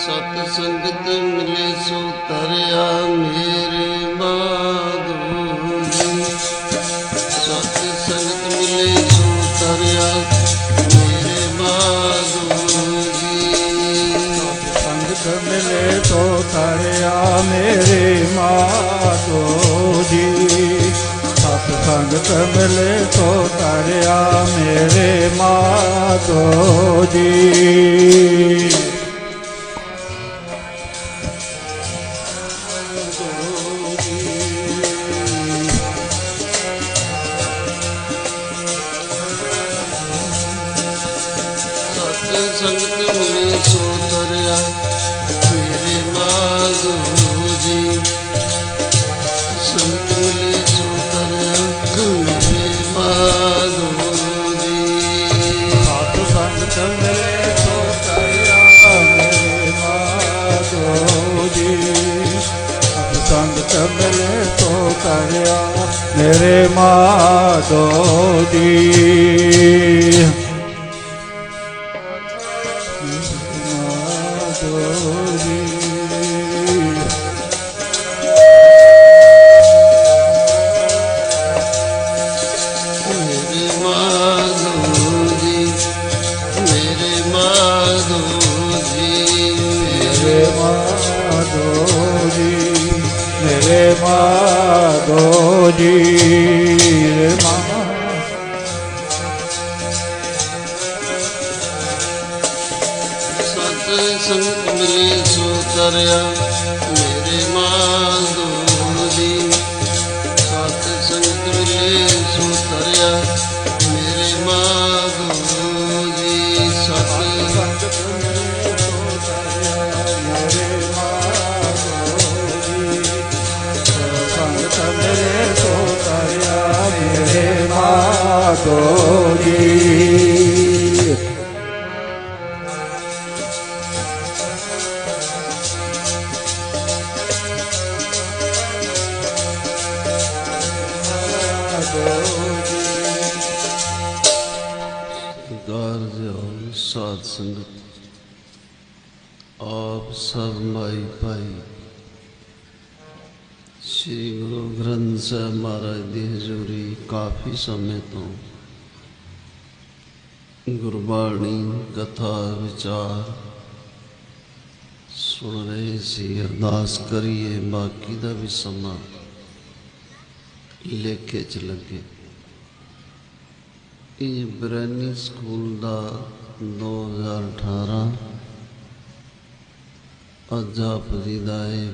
ਸਤ ਸੰਗਤ ਮਿਲੇ ਸੋ ਤਰਿਆ ਮੇਰੇ ਮਾਧੋ ਜੀ ਸਤ ਸੰਗਤ ਮਿਲੇ ਸੋ ਤਰਿਆ ਮੇਰੇ ਮਾਧੋ ਜੀ ਸੰਗਤ ਮਿਲੇ ਤੋ ਤਰਿਆ ਮੇਰੇ ਮਾਤੋ ਜੀ ਸਤ ਸੰਗਤ ਮਿਲੇ ਤੋ ਤਰਿਆ ਮੇਰੇ ਮਾਤੋ ਜੀ સંતને તો માધવજી સંત મળે તો કર્યા મેરે માધવજી માધવજી माधोजी, मेरे माधोजी रे मा संत मिले सो करया मेरे माधोजी। सत संग मिले सुतरिया करया मेरे माधोजी। कार्य और संगत आप सब माई भाई श्री गुरु ग्रंथ साहब महाराज की हजूरी काफ़ी समय तो गुरबाणी, कथा, विचार सुन रहे सी, अरदास करिए, बाकी का भी समा लेखे च लगे। ਇਹ ਬਰੈਨੀ ਸਕੂਲ ਦਾ 2018 ਅੱਜ ਆਪ ਜੀ ਦਾ ਇਹ